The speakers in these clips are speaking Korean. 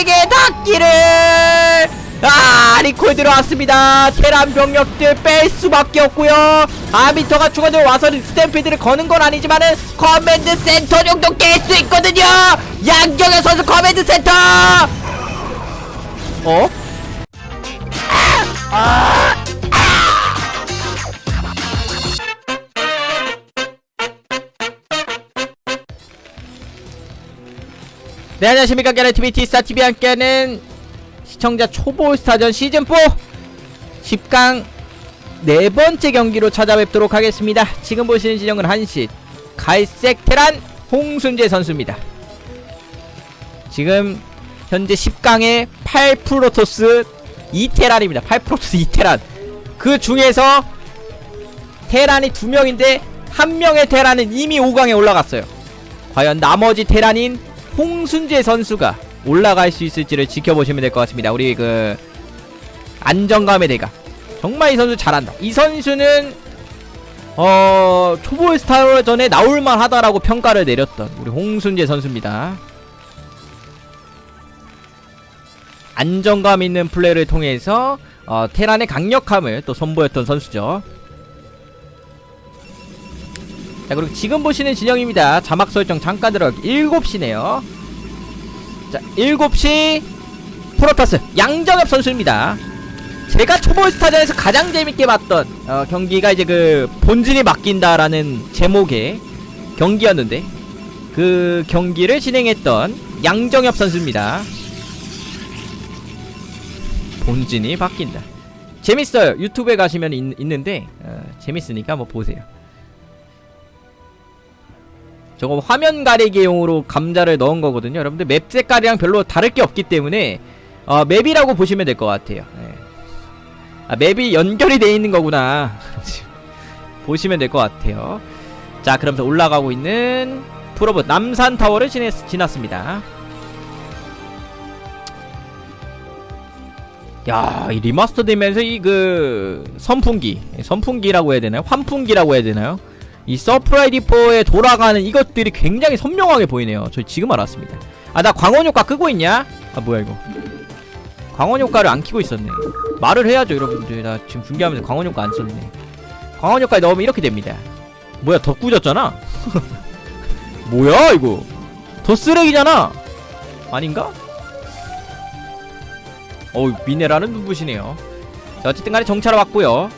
우리에게 닿기를! 아 리콜 들어왔습니다. 테란 병력들 뺄 수밖에 없고요. 아비터가 추가로 와서 스탬피드를 거는 건 아니지만은 커맨드 센터 정도 깰 수 있거든요. 양정현 선수 커맨드 센터! 어? 네 안녕하십니까. 게레티비 티스타TV 함께하는 시청자 초보 스타전 시즌4 10강 네 번째 경기로 찾아뵙도록 하겠습니다. 지금 보시는 진영은 한시 갈색 테란 홍순재 선수입니다. 지금 현재 10강에 8프로토스 2테란입니다. 8프로토스 2테란. 그 중에서 테란이 두 명인데 한 명의 테란은 이미 5강에 올라갔어요. 과연 나머지 테란인 홍순재 선수가 올라갈 수 있을지를 지켜보시면 될 것 같습니다. 우리 그 안정감의 대가 정말 이 선수 잘한다. 이 선수는 어 초보 스타전에 나올만 하다라고 평가를 내렸던 우리 홍순재 선수입니다. 안정감 있는 플레이를 통해서 어, 테란의 강력함을 또 선보였던 선수죠. 자 그리고 지금 보시는 진영입니다. 자막 설정 잠깐 들어가기 7시네요. 자 7시 프로토스 양정엽 선수입니다. 제가 초보 스타전에서 가장 재밌게 봤던 어, 경기가 이제 그 본진이 맡긴다라는 제목의 경기였는데 그 경기를 진행했던 양정엽 선수입니다. 본진이 바뀐다. 재밌어요. 유튜브에 가시면 있, 있는데 어, 재밌으니까 한번 보세요 저거 화면 가리기용으로 감자를 넣은 거거든요. 여러분들 맵 색깔이랑 별로 다를 게 없기 때문에 어, 맵이라고 보시면 될 것 같아요. 예. 아, 맵이 연결이 돼 있는 거구나. 보시면 될 것 같아요. 자, 그러면서 올라가고 있는 프로브 남산 타워를 지냈, 지났습니다. 야, 이 리마스터 되면서 이 그 선풍기, 선풍기라고 해야 되나요? 환풍기라고 해야 되나요? 이 서프라이디퍼에 돌아가는 이것들이 굉장히 선명하게 보이네요. 저 지금 알았습니다. 아, 나 광원 효과 끄고 있냐? 아, 뭐야 이거? 광원 효과를 안 키고 있었네. 말을 해야죠, 여러분들. 나 지금 중계하면서 광원 효과 안 썼네. 광원 효과에 넣으면 이렇게 됩니다. 뭐야, 더 꾸졌잖아? 뭐야, 이거? 더 쓰레기잖아? 아닌가? 어우, 미네랄은 눈부시네요. 자, 어쨌든 간에 정찰을 왔고요.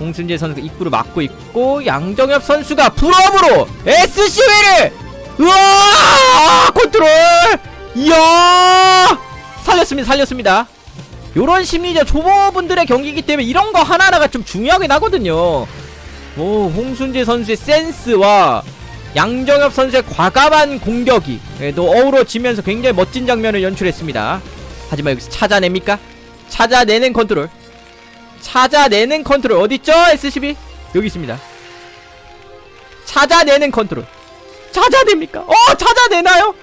홍순재 선수가 입구를 막고 있고 양정엽 선수가 풀업으로 SCV를! 우와! 컨트롤! 이야! 살렸습니다 살렸습니다. 요런 심리전 초보분들의 경기이기 때문에 이런 거 하나하나가 좀 중요하게 나거든요. 오 홍순재 선수의 센스와 양정엽 선수의 과감한 공격이 예, 또 어우러지면서 굉장히 멋진 장면을 연출했습니다. 하지만 여기서 찾아냅니까? 찾아내는 컨트롤 찾아내는 컨트롤 어딨죠? SCB 여기 있습니다 찾아내는 컨트롤 찾아냅니까? 어 찾아내나요?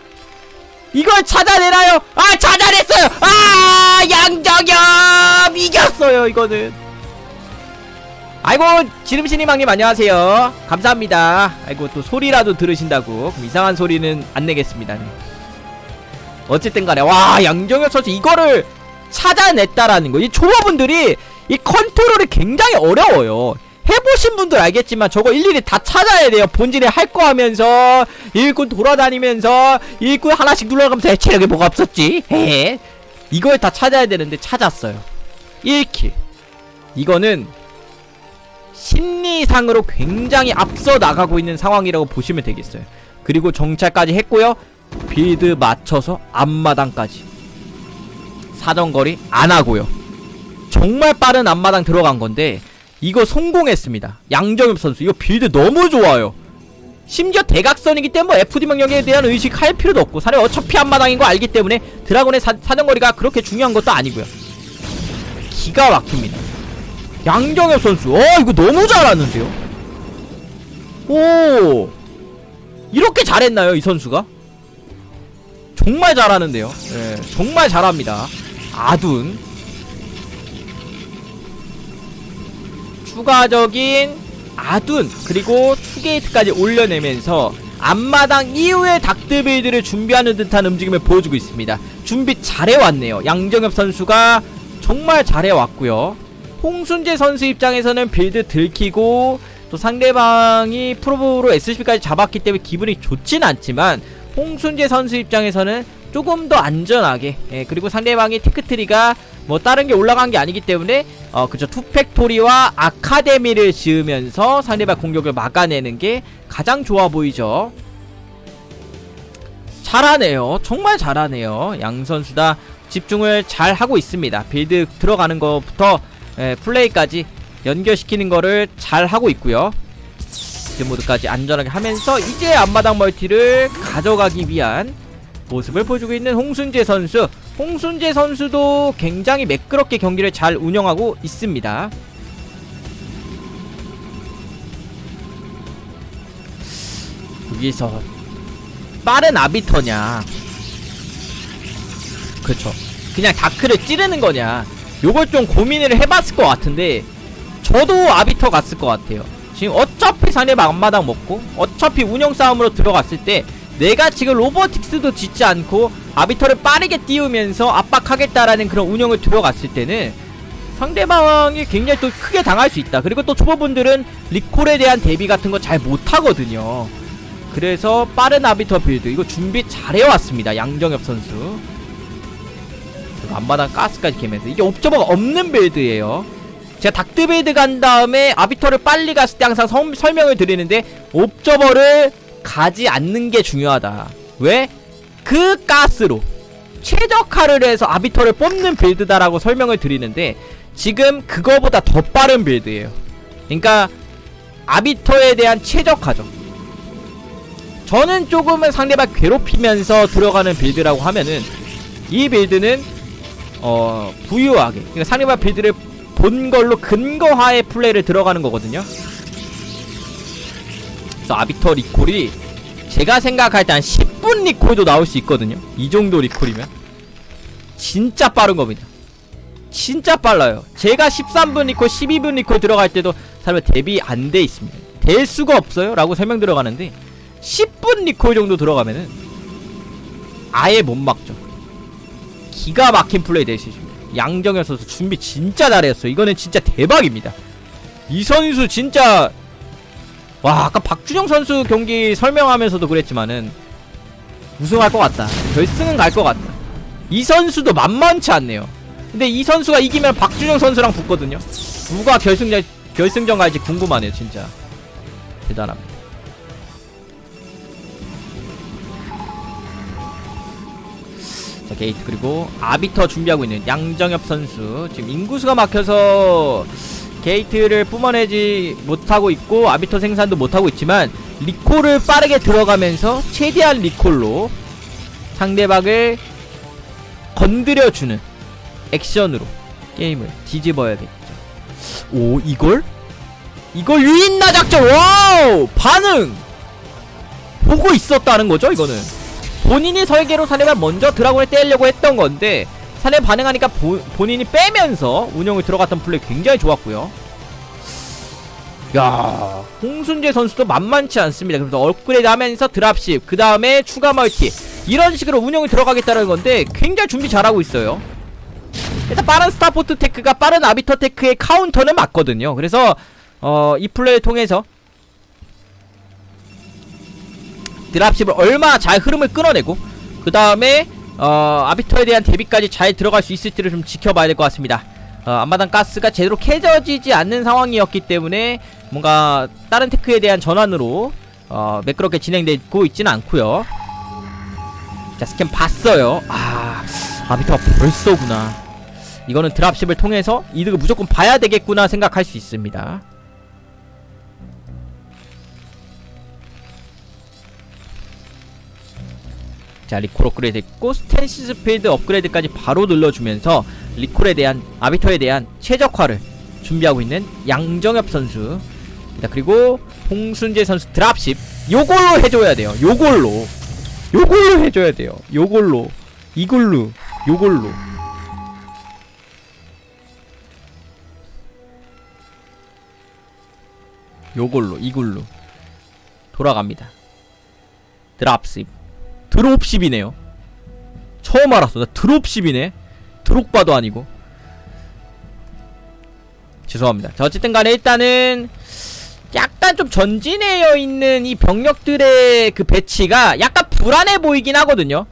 이걸 찾아내나요? 아 찾아냈어요! 아 양정엽 이겼어요 이거는 아이고 지름신이망님 안녕하세요 감사합니다 아이고 또 소리라도 들으신다고 이상한 소리는 안 내겠습니다 네. 어쨌든 간에 와 양정엽 선수 이거를 찾아냈다라는 거이 초보분들이 이 컨트롤이 굉장히 어려워요. 해보신 분들 알겠지만 저거 일일이 다 찾아야 돼요. 본진에 할 거 하면서 일꾼 돌아다니면서 일꾼 하나씩 눌러가면서 체력이 뭐가 없었지? 헤헤. 이걸 다 찾아야 되는데 찾았어요. 1킬. 이거는 심리상으로 굉장히 앞서 나가고 있는 상황이라고 보시면 되겠어요. 그리고 정찰까지 했고요. 빌드 맞춰서 앞마당까지. 사정거리 안 하고요. 정말 빠른 앞마당 들어간 건데 이거 성공했습니다. 양정엽 선수 이거 빌드 너무 좋아요. 심지어 대각선이기 때문에 FD 명령에 대한 의식할 필요도 없고 사실 어차피 앞마당인 거 알기 때문에 드라곤의 사, 사정거리가 그렇게 중요한 것도 아니고요. 기가 막힙니다. 양정엽 선수 어 이거 너무 잘하는데요. 오 이렇게 잘했나요 이 선수가? 정말 잘하는데요. 예, 정말 잘합니다. 아둔 추가적인 아둔 그리고 투게이트까지 올려내면서 앞마당 이후의 닥드 빌드를 준비하는 듯한 움직임을 보여주고 있습니다. 준비 잘해왔네요. 양정엽 선수가 정말 잘해왔고요. 홍순재 선수 입장에서는 빌드 들키고 또 상대방이 프로브로 SCP까지 잡았기 때문에 기분이 좋진 않지만 홍순재 선수 입장에서는 조금 더 안전하게 예, 그리고 상대방이 테크트리가 뭐 다른 게 올라간 게 아니기 때문에 어 그죠 투팩토리와 아카데미를 지으면서 상대방 공격을 막아내는 게 가장 좋아 보이죠. 잘하네요. 정말 잘하네요. 양 선수 다 집중을 잘 하고 있습니다. 빌드 들어가는 것부터 예, 플레이까지 연결시키는 거를 잘 하고 있고요. 이 모드까지 안전하게 하면서 이제 앞마당 멀티를 가져가기 위한 모습을 보여주고 있는 홍순재 선수. 홍순재 선수도 굉장히 매끄럽게 경기를 잘 운영하고 있습니다. 여기서 빠른 아비터냐 그쵸 그냥 다크를 찌르는 거냐 요걸 좀 고민을 해봤을 것 같은데 저도 아비터 갔을 것 같아요 지금 어차피 상대방 앞마당 먹고 어차피 운영 싸움으로 들어갔을 때 내가 지금 로보틱스도 짓지 않고 아비터를 빠르게 띄우면서 압박하겠다라는 그런 운영을 들어갔을 때는 상대방이 굉장히 또 크게 당할 수 있다. 그리고 또 초보분들은 리콜에 대한 대비 같은 거 잘 못하거든요. 그래서 빠른 아비터 빌드 이거 준비 잘해왔습니다. 양정엽 선수. 앞마당 가스까지 개면서. 이게 옵저버가 없는 빌드예요. 제가 닥트 빌드 간 다음에 아비터를 빨리 갔을 때 항상 성- 설명을 드리는데 옵저버를 가지 않는 게 중요하다 왜? 그 가스로 최적화를 해서 아비터를 뽑는 빌드다라고 설명을 드리는데 지금 그거보다 더 빠른 빌드예요 그러니까 아비터에 대한 최적화죠 저는 조금은 상대방 괴롭히면서 들어가는 빌드라고 하면은 이 빌드는 어 부유하게 그러니까 상대방 빌드를 본 걸로 근거하에 플레이를 들어가는 거거든요. 그래서 아비터 리콜이 제가 생각할 때 한 10분 리콜도 나올 수 있거든요. 이 정도 리콜이면 진짜 빠른 겁니다. 진짜 빨라요. 제가 13분 리콜, 12분 리콜 들어갈 때도 사실 대비 안 돼 있습니다. 될 수가 없어요. 라고 설명 들어가는데 10분 리콜 정도 들어가면은 아예 못 막죠. 기가 막힌 플레이 될 수 있습니다. 양정현 선수 준비 진짜 잘했어요. 이거는 진짜 대박입니다. 이 선수 진짜 와 아까 박준영 선수 경기 설명하면서도 그랬지만은 우승할 것 같다. 결승은 갈 것 같다. 이 선수도 만만치 않네요. 근데 이 선수가 이기면 박준영 선수랑 붙거든요. 누가 결승전 결승전 갈지 궁금하네요, 진짜. 대단합니다. 자 게이트 그리고 아비터 준비하고 있는 양정엽 선수 지금 인구수가 막혀서 게이트를 뿜어내지 못하고 있고 아비터 생산도 못하고 있지만 리콜을 빠르게 들어가면서 최대한 리콜로 상대방을 건드려주는 액션으로 게임을 뒤집어야겠죠. 오 이걸? 이걸 유인나 작전! 와우! 반응! 보고 있었다는 거죠 이거는? 본인이 설계로 사례가 먼저 드라곤을 떼려고 했던 건데 사례 반응하니까 보, 본인이 빼면서 운영을 들어갔던 플레이 굉장히 좋았고요. 야, 홍순재 선수도 만만치 않습니다. 그래서 업그레이드 하면서 드랍십, 그 다음에 추가 멀티 이런 식으로 운영을 들어가겠다는 건데 굉장히 준비 잘하고 있어요. 일단 빠른 스타포트 테크가 빠른 아비터 테크의 카운터는 맞거든요. 그래서 어, 이 플레이를 통해서 드랍십을 얼마나 잘 흐름을 끊어내고 그 다음에 어, 아비터에 대한 대비까지 잘 들어갈 수 있을지를 좀 지켜봐야 될 것 같습니다. 어, 앞마당 가스가 제대로 캐져지지 않는 상황이었기 때문에 뭔가 다른 테크에 대한 전환으로 어, 매끄럽게 진행되고 있지는 않고요. 자 스캔 봤어요. 아 아비터가 벌써구나. 이거는 드랍십을 통해서 이득을 무조건 봐야 되겠구나 생각할 수 있습니다. 자 리콜 업그레이드 됐고 스탠시스 필드 업그레이드까지 바로 눌러주면서 리콜에 대한 아비터에 대한 최적화를 준비하고 있는 양정엽 선수. 자 그리고 홍순재 선수 드랍십. 요걸로 해줘야 돼요. 요걸로. 요걸로 해줘야 돼요. 요걸로. 이걸로 요걸로. 요걸로. 이걸로 돌아갑니다. 드랍십 드롭십이네요. 처음 알았어. 나 드롭십이네. 드록바도 아니고. 죄송합니다. 자 어쨌든 간에 일단은 약간 좀 전진해여 있는 이 병력들의 그 배치가 약간 불안해 보이긴 하거든요.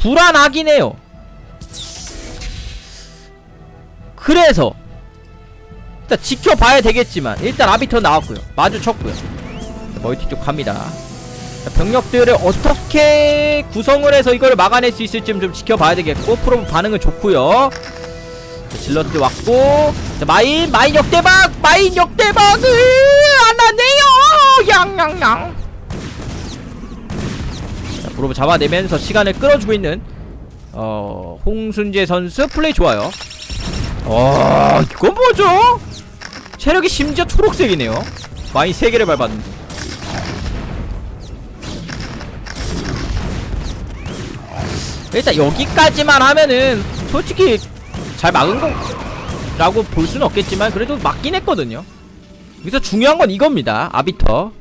불안하긴 해요. 그래서 일단 지켜봐야 되겠지만 일단 아비터 나왔고요. 마주쳤고요. 자, 멀티 쪽 갑니다 자, 병력들을 어떻게 구성을 해서 이걸 막아낼 수 있을지 좀 지켜봐야 되겠고 프로브 반응은 좋고요. 자, 질럿들 왔고 자, 마인 마인 역대박 마인 역대박을 안 하네요! 양양양 자 프로브 잡아내면서 시간을 끌어주고 있는 어 홍순재 선수 플레이 좋아요. 와 이건 뭐죠? 체력이 심지어 초록색이네요. 마인 3개를 밟았는데 일단 여기까지만 하면은 솔직히 잘 막은 거라고 볼 수는 없겠지만 그래도 막긴 했거든요. 여기서 중요한 건 이겁니다 아비터.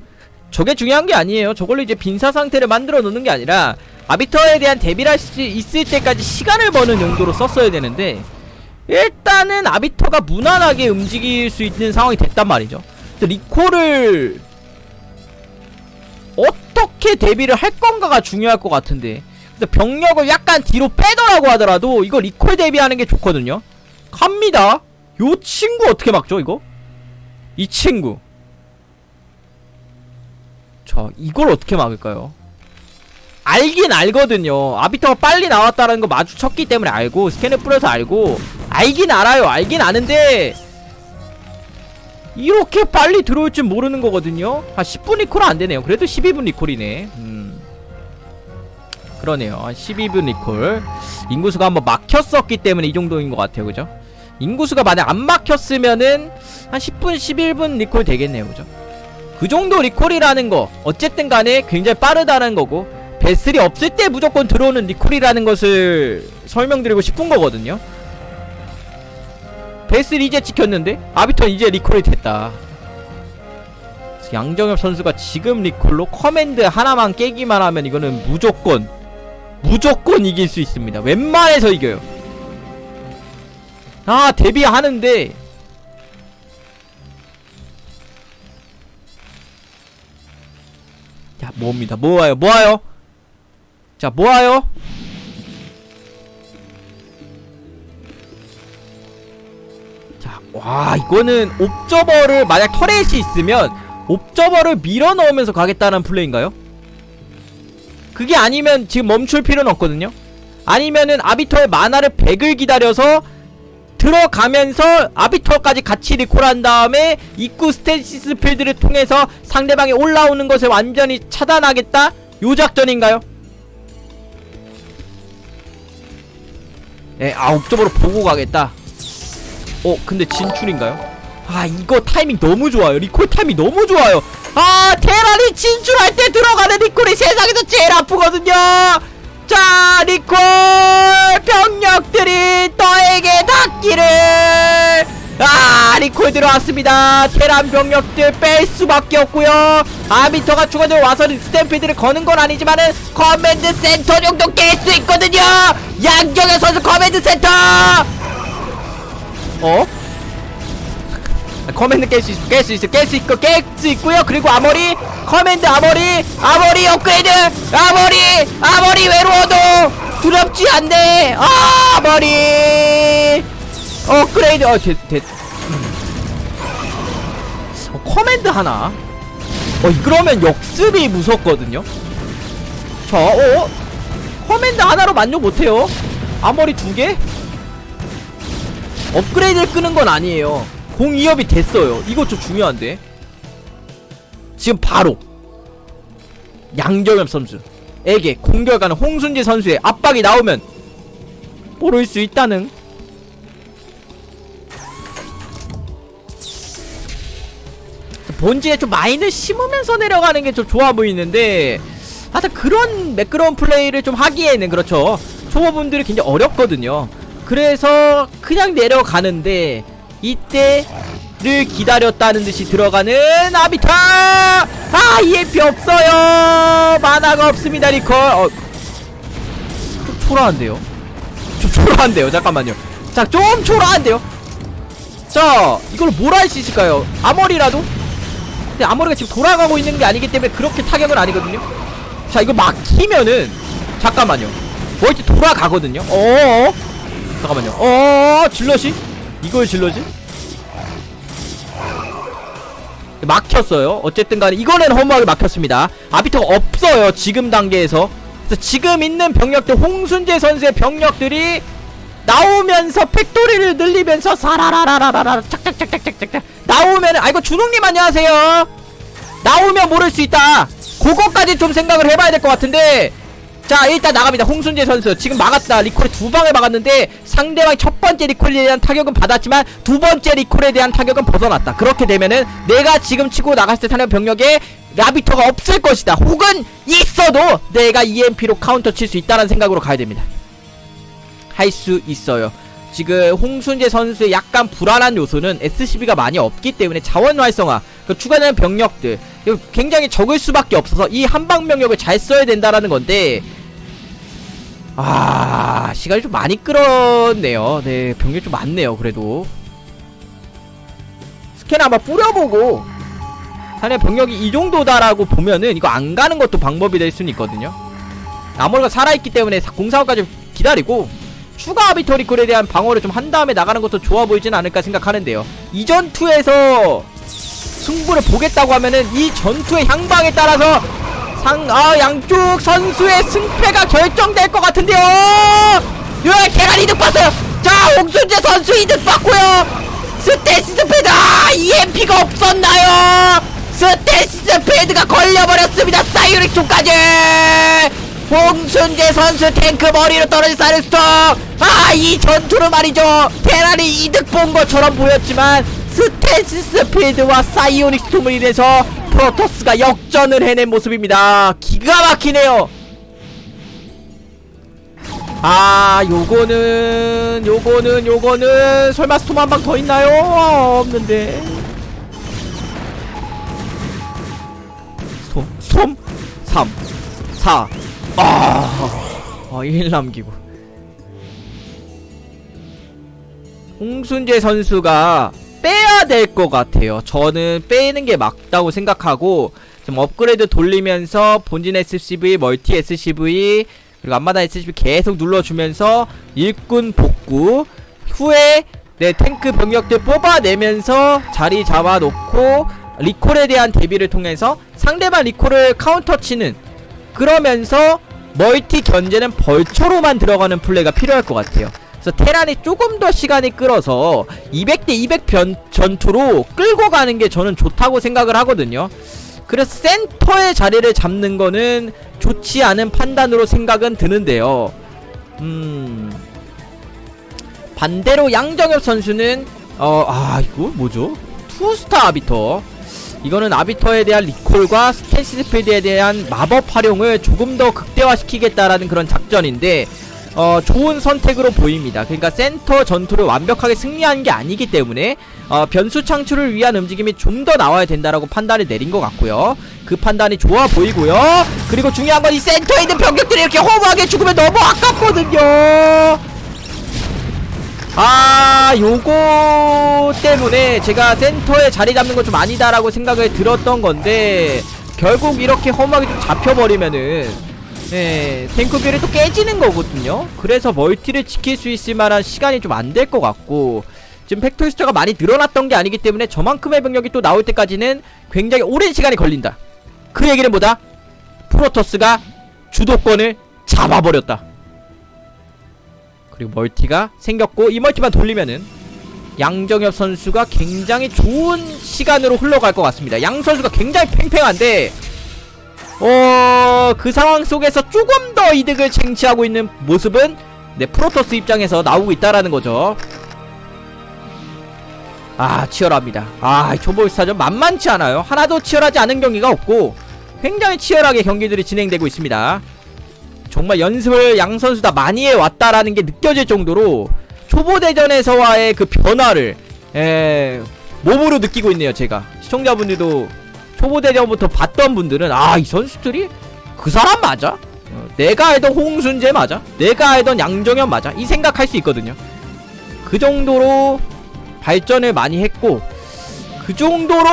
저게 중요한 게 아니에요. 저걸로 이제 빈사 상태를 만들어 놓는 게 아니라 아비터에 대한 대비를 할 수 있을 때까지 시간을 버는 용도로 썼어야 되는데 일단은 아비터가 무난하게 움직일 수 있는 상황이 됐단 말이죠. 리콜을 어떻게 대비를 할 건가가 중요할 것 같은데 병력을 약간 뒤로 빼더라고 하더라도 이거 리콜 대비하는 게 좋거든요. 갑니다. 요 친구 어떻게 막죠 이거? 이 친구. 자 이걸 어떻게 막을까요? 알긴 알거든요. 아비터가 빨리 나왔다는 거 마주쳤기 때문에 알고 스캔을 뿌려서 알고 알긴 알아요. 알긴 아는데 이렇게 빨리 들어올 줄 모르는 거거든요. 한 10분 리콜 안되네요. 그래도 12분 리콜이네. 음 그러네요. 한 12분 리콜. 인구수가 한번 막혔었기 때문에 이 정도인 것 같아요. 그죠? 인구수가 만약 안 막혔으면은 한 10분 11분 리콜 되겠네요. 그죠? 그 정도 리콜이라는 거 어쨌든 간에 굉장히 빠르다는 거고 배슬이 없을 때 무조건 들어오는 리콜이라는 것을 설명드리고 싶은 거거든요. 베슬 이제 찍혔는데 아비턴 이제 리콜이 됐다. 양정엽 선수가 지금 리콜로 커맨드 하나만 깨기만 하면 이거는 무조건 무조건 이길 수 있습니다. 웬만해서 이겨요. 아 데뷔하는데. 자 모읍니다. 모아요 모아요. 자 모아요. 자, 와, 이거는 옵저버를 만약 터렛이 있으면 옵저버를 밀어 넣으면서 가겠다는 플레이인가요? 그게 아니면 지금 멈출 필요는 없거든요. 아니면은 아비터의 만화를 100을 기다려서 들어가면서 아비터까지 같이 리콜한 다음에 입구 스테시스 필드를 통해서 상대방이 올라오는 것을 완전히 차단하겠다? 요 작전인가요? 네, 아, 옵저버로 보고 가겠다. 어 근데 진출인가요? 아 이거 타이밍 너무 좋아요 리콜 타이밍 너무 좋아요 아 테란이 진출할 때 들어가는 리콜이 세상에서 제일 아프거든요. 자 리콜! 병력들이 너에게 닿기를! 아 리콜 들어왔습니다. 테란 병력들 뺄 수밖에 없고요. 아비터가 추가적으로 와서 스탬피드를 거는 건 아니지만은 커맨드 센터 정도 깰 수 있거든요. 양경현 선수 커맨드 센터! 어? 커맨드 깰 수 있어 깰 수 있어. 깰 수 있고 깰 수 있고요. 그리고 아머리 커맨드 아머리 아머리 업그레이드! 아머리 아머리 외로워도 두렵지 않네. 아, 아머리! 업그레이드 어 됐, 됐. 어, 커맨드 하나? 어 그러면 역습이 무섭거든요? 자 어? 커맨드 하나로 만족 못해요? 아머리 두개? 업그레이드를 끄는 건 아니에요 공 2업이 됐어요. 이거 좀 중요한데. 지금 바로 양정엽 선수에게 공격하는 홍순재 선수의 압박이 나오면 모를 수 있다는. 본진에 좀 마인을 심으면서 내려가는 게 좀 좋아 보이는데 하여튼 그런 매끄러운 플레이를 좀 하기에는 그렇죠. 초보분들이 굉장히 어렵거든요. 그래서 그냥 내려가는데 이때를 기다렸다는 듯이 들어가는 아비타! 아 EMP 없어요! 만화가 없습니다 리콜! 어. 초라한데요? 좀 초라한데요? 잠깐만요. 자 좀 초라한데요? 자 이걸 뭘 할 수 있을까요? 아머리라도? 근데 아머리가 지금 돌아가고 있는 게 아니기 때문에 그렇게 타격은 아니거든요? 자 이거 막히면은 잠깐만요. 뭐 이렇게 돌아가거든요? 어어? 잠깐만요. 어어 질럿이 이걸 질럿이 막혔어요. 어쨌든 간에 이거는 허무하게 막혔습니다. 아비터가 없어요 지금 단계에서. 그래서 지금 있는 병력들 홍순재 선수의 병력들이 나오면서 팩토리를 늘리면서 사라라라라라 착착착착착착 나오면은 아이고 준홍님 안녕하세요. 나오면 모를 수 있다. 그거까지 좀 생각을 해봐야 될 것 같은데 자 일단 나갑니다. 홍순재 선수. 지금 막았다. 리콜에 두 방을 막았는데 상대방이 첫 번째 리콜에 대한 타격은 받았지만 두 번째 리콜에 대한 타격은 벗어났다. 그렇게 되면은 내가 지금 치고 나갔을 때 타는 병력에 라비터가 없을 것이다. 혹은 있어도 내가 EMP로 카운터 칠 수 있다는 생각으로 가야 됩니다. 할 수 있어요. 지금 홍순재 선수의 약간 불안한 요소는 SCB가 많이 없기 때문에 자원 활성화 그 추가되는 병력들 굉장히 적을 수밖에 없어서 이 한방 병력을 잘 써야 된다라는 건데 아 시간이 좀 많이 끌었네요. 네 병력 좀 많네요 그래도. 스캔 한번 뿌려보고 사내 병력이 이 정도다라고 보면은 이거 안 가는 것도 방법이 될 수는 있거든요. 아무리가 살아있기 때문에 공사업까지 기다리고 추가 아비터리콜에 대한 방어를 좀 한 다음에 나가는 것도 좋아 보이진 않을까 생각하는데요. 이 전투에서 승부를 보겠다고 하면은 이 전투의 향방에 따라서 상, 아, 양쪽 선수의 승패가 결정될 것 같은데요! 예, 계란 이득 봤어요! 자, 홍순재 선수 이득 봤고요! 스테이스 패드, 아, EMP가 없었나요? 스테이스 패드가 걸려버렸습니다! 사이오닉 총까지! 홍순재 선수 탱크 머리로 떨어진 사르스톱! 아, 이 전투로 말이죠! 테란이 이득 본 것처럼 보였지만, 스테이스 스피드와 사이오닉 스톰을 인해서 프로토스가 역전을 해낸 모습입니다. 기가 막히네요. 아, 요거는, 요거는, 요거는, 설마 스톰 한 방 더 있나요? 아, 없는데. 스톰, 스톰? 3, 4, 아, 아, 1 남기고. 홍순재 선수가 빼야 될 것 같아요. 저는 빼는 게 맞다고 생각하고 좀 업그레이드 돌리면서 본진 SCV, 멀티 SCV 그리고 앞마다 SCV 계속 눌러주면서 일꾼 복구 후에 내 탱크 병력들 뽑아내면서 자리 잡아놓고 리콜에 대한 대비를 통해서 상대방 리콜을 카운터 치는 그러면서 멀티 견제는 벌초로만 들어가는 플레이가 필요할 것 같아요. 그래서 테란이 조금 더 시간이 끌어서 200대 200 변, 전투로 끌고 가는 게 저는 좋다고 생각을 하거든요. 그래서 센터의 자리를 잡는 거는 좋지 않은 판단으로 생각은 드는데요. 음. 반대로 양정엽 선수는 어, 아, 이거 뭐죠? 투스타 아비터. 이거는 아비터에 대한 리콜과 스탠시 스피드에 대한 마법 활용을 조금 더 극대화시키겠다라는 그런 작전인데 어, 좋은 선택으로 보입니다. 그러니까 센터 전투를 완벽하게 승리한 게 아니기 때문에 어, 변수 창출을 위한 움직임이 좀 더 나와야 된다라고 판단을 내린 것 같고요. 그 판단이 좋아 보이고요. 그리고 중요한 건 이 센터에 있는 병력들이 이렇게 허무하게 죽으면 너무 아깝거든요. 아, 요거 때문에 제가 센터에 자리 잡는 건 좀 아니다라고 생각을 들었던 건데 결국 이렇게 허무하게 좀 잡혀버리면은 네, 탱크비를 또 깨지는 거거든요. 그래서 멀티를 지킬 수 있을 만한 시간이 좀 안 될 것 같고 지금 팩토리 숫자가 많이 늘어났던 게 아니기 때문에 저만큼의 병력이 또 나올 때까지는 굉장히 오랜 시간이 걸린다. 그 얘기는 뭐다? 프로토스가 주도권을 잡아버렸다. 그리고 멀티가 생겼고 이 멀티만 돌리면은 양정엽 선수가 굉장히 좋은 시간으로 흘러갈 것 같습니다. 양 선수가 굉장히 팽팽한데 어, 그 상황 속에서 조금 더 이득을 쟁취하고 있는 모습은 네, 프로토스 입장에서 나오고 있다라는 거죠. 아, 치열합니다. 아, 초보스타전 만만치 않아요. 하나도 치열하지 않은 경기가 없고 굉장히 치열하게 경기들이 진행되고 있습니다. 정말 연습을 양 선수 다 많이 해왔다라는 게 느껴질 정도로 초보 대전에서와의 그 변화를 에, 몸으로 느끼고 있네요, 제가. 시청자분들도 초보 대전부터 봤던 분들은 아, 이 선수들이 그 사람 맞아? 어, 내가 알던 홍순재 맞아? 내가 알던 양정현 맞아? 이 생각할 수 있거든요. 그 정도로 발전을 많이 했고 그 정도로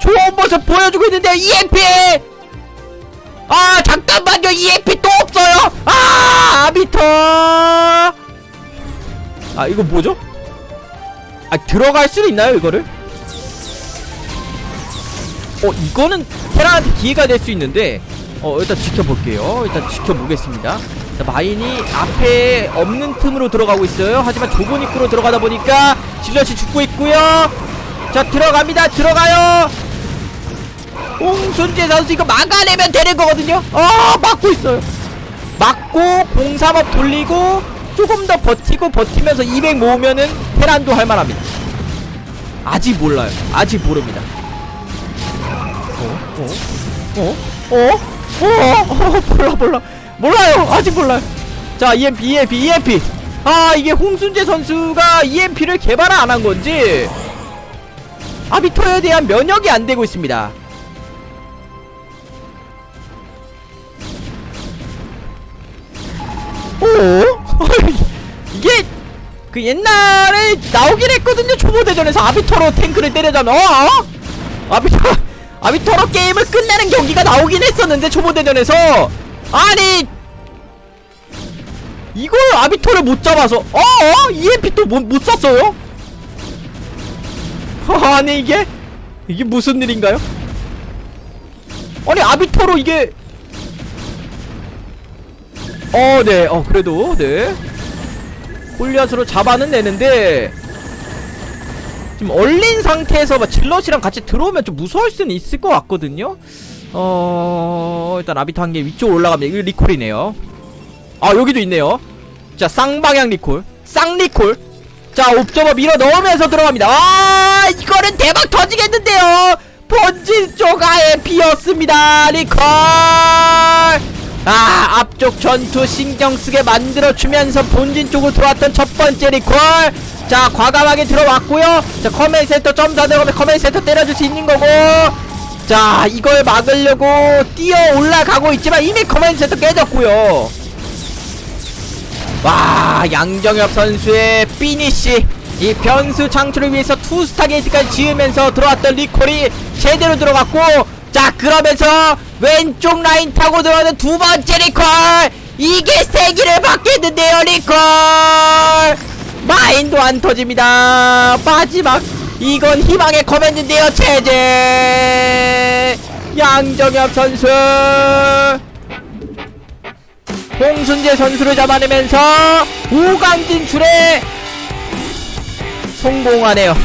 좋은 모습 보여주고 있는데요 EMP 아 잠깐만요. EMP 또 없어요? 아 아비터! 아 이거 뭐죠? 아 들어갈 수도 있나요 이거를? 어 이거는 테라한테 기회가 될 수 있는데 어 일단 지켜볼게요. 일단 지켜보겠습니다. 자, 마인이 앞에 없는 틈으로 들어가고 있어요. 하지만 좁은 입구로 들어가다 보니까 질럿이 죽고 있고요. 자 들어갑니다. 들어가요. 홍순재 선수 이거 막아내면 되는 거거든요. 어 막고 있어요. 막고 공삼업 돌리고 조금 더 버티고 버티면서 200 모으면은 테란도 할만합니다. 아직 몰라요. 아직 모릅니다 어? 어? 어? 어? 어? 어? 몰라 몰라 몰라요 아직 몰라요 자 EMP EMP EMP 아 이게 홍순재 선수가 EMP를 개발을 안한 건지 아비토에 대한 면역이 안 되고 있습니다 어? 이게 그 옛날에 나오긴 했거든요 초보대전에서 아비토로 탱크를 때려잡는 어? 어? 아비토 아비토로 게임을 끝내는 경기가 나오긴 했었는데 초보대전에서 아니 이걸 아비토를 못 잡아서 어? 어? EMP 또 못 못 썼어요? 아니 이게 이게 무슨 일인가요? 아니 아비토로 이게 어, 네. 어, 그래도, 네. 골리앗으로 잡아는 내는데, 지금 얼린 상태에서 막 질럿이랑 같이 들어오면 좀 무서울 수는 있을 것 같거든요? 어, 일단 아비토 한개 위쪽으로 올라갑니다. 이거 리콜이네요. 아, 여기도 있네요. 자, 쌍방향 리콜. 쌍리콜. 자, 옵저버 밀어 넣으면서 들어갑니다. 아, 이거는 대박 터지겠는데요! 본진 쪽 아예 비었습니다. 리콜! 아 앞쪽 전투 신경쓰게 만들어주면서 본진 쪽으로 들어왔던 첫 번째 리콜 자 과감하게 들어왔고요. 자 커맨 센터 점사 들어가면 커맨 센터 때려줄 수 있는 거고. 자 이걸 막으려고 뛰어 올라가고 있지만 이미 커맨 센터 깨졌고요. 와 양정엽 선수의 피니쉬. 이 변수 창출을 위해서 투스타 게이트까지 지으면서 들어왔던 리콜이 제대로 들어갔고 자 그러면서 왼쪽 라인 타고 들어가는 두 번째 리콜! 이게 세기를 받겠는데요 리콜 마인도 안 터집니다. 마지막 이건 희망의 커맨드인데요 체제. 양정엽 선수. 홍순재 선수를 잡아내면서 5강 진출에 성공하네요